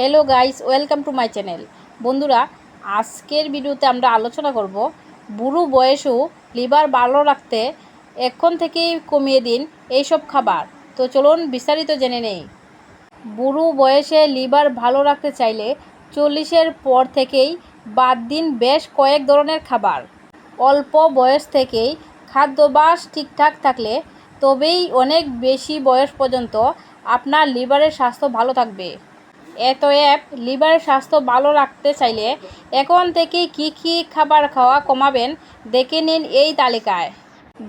Hello guys welcome to my channel বন্ধুরা, আজকের ভিডিওতে আমরা আলোচনা করব বুড়ো বয়সেও লিভার ভালো রাখতে এখন থেকেই কমিয়ে দিন এইসব খাবার। তো চলুন বিস্তারিত জেনে নেই। বুড়ো বয়সে লিভার ভালো রাখতে চাইলে চল্লিশের পর থেকেই বাদ দিন বেশ কয়েক ধরনের খাবার। অল্প বয়স থেকেই খাদ্যাভ্যাস ঠিকঠাক থাকলে তবেই অনেক বেশি বয়স পর্যন্ত আপনার লিভারের স্বাস্থ্য ভালো থাকবে। এতএব লিভারের স্বাস্থ্য ভালো রাখতে চাইলে এখন থেকেই কী কী খাবার খাওয়া কমাবেন দেখে নিন এই তালিকায়।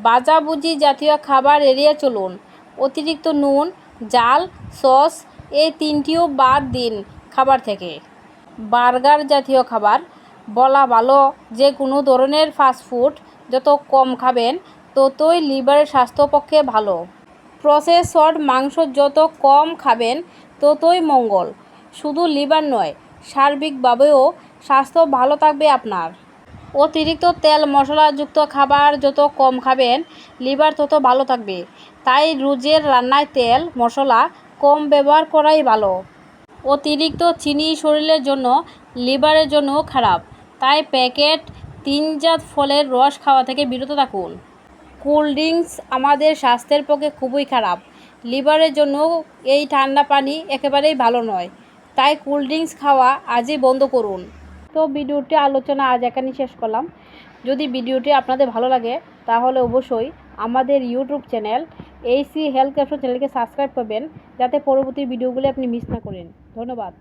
ভাজাভুজি জাতীয় খাবার এড়িয়ে চলুন। অতিরিক্ত নুন, জাল, সস এই তিনটিও বাদ দিন খাবার থেকে। বার্গার জাতীয় খাবার, বলা ভালো, যে কোনো ধরনের ফাস্টফুড যত কম খাবেন ততই লিভারের স্বাস্থ্য পক্ষে ভালো। প্রসেসড মাংস যত কম খাবেন ততই মঙ্গল। শুধু লিভার নয় সার্বিকভাবেও স্বাস্থ্য ভালো থাকবে আপনার। অতিরিক্ত তেল, মশলাযুক্ত খাবার যত কম খাবেন, লিভার তত ভালো থাকবে। তাই রোজের রান্নায় তেল, মশলা কম ব্যবহার করাই ভালো। অতিরিক্ত চিনি শরীরের জন্য, লিভারের জন্যও খারাপ। তাই প্যাকেট, তিনজাত ফলের রস খাওয়া থেকে বিরত থাকুন। কোল্ড ড্রিঙ্কস আমাদের স্বাস্থ্যের পক্ষে খুবই খারাপ। লিভারের জন্য এই ঠান্ডা পানি একেবারেই ভালো নয়। তাই কোল্ড ড্রিঙ্কস খাওয়া আজই বন্ধ করুন। তো ভিডিওটি আলোচনা আজ এখানেই শেষ করলাম। যদি ভিডিওটি আপনাদের ভালো লাগে, তাহলে অবশ্যই আমাদের ইউটিউব চ্যানেল এইসি হেলথ ক্যাপশন চ্যানেলকে সাবস্ক্রাইব করবেন, যাতে পরবর্তী ভিডিওগুলি আপনি মিস না করেন। ধন্যবাদ।